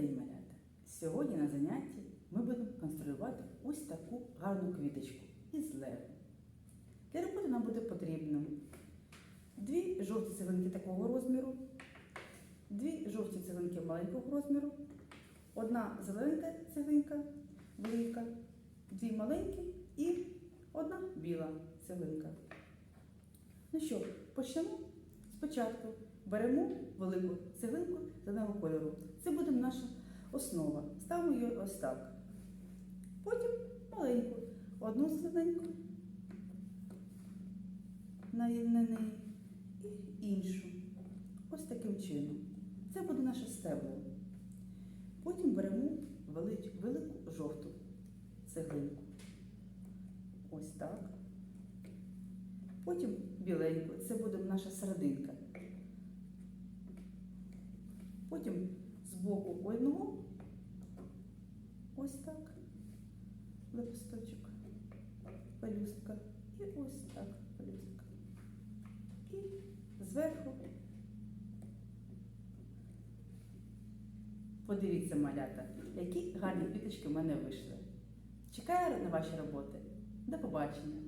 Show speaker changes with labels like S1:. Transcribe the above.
S1: День, малята! Сьогодні на занятті ми будемо конструювати ось таку гарну квіточку із лего. Для роботи нам буде потрібно дві жовті цеглинки такого розміру, дві жовті цеглинки маленького розміру, одна зелененька цеглинка велика, дві маленькі і одна біла цеглинка. Ну що, почнемо? Спочатку беремо велику цеглинку зеленого кольору. Це наша основа. Ставимо її ось так. Потім маленьку, одну цеглинку на неї і іншу. Ось таким чином. Це буде наше стебло. Потім беремо велику жовту цеглинку. Ось так. Потім біленьку, це буде наша серединка. Потім з боку одного ось так лепесточок, пелюстка. І ось так пелюстка. І зверху. Подивіться, малята, які гарні квіточки в мене вийшли. Чекаю на ваші роботи. До побачення!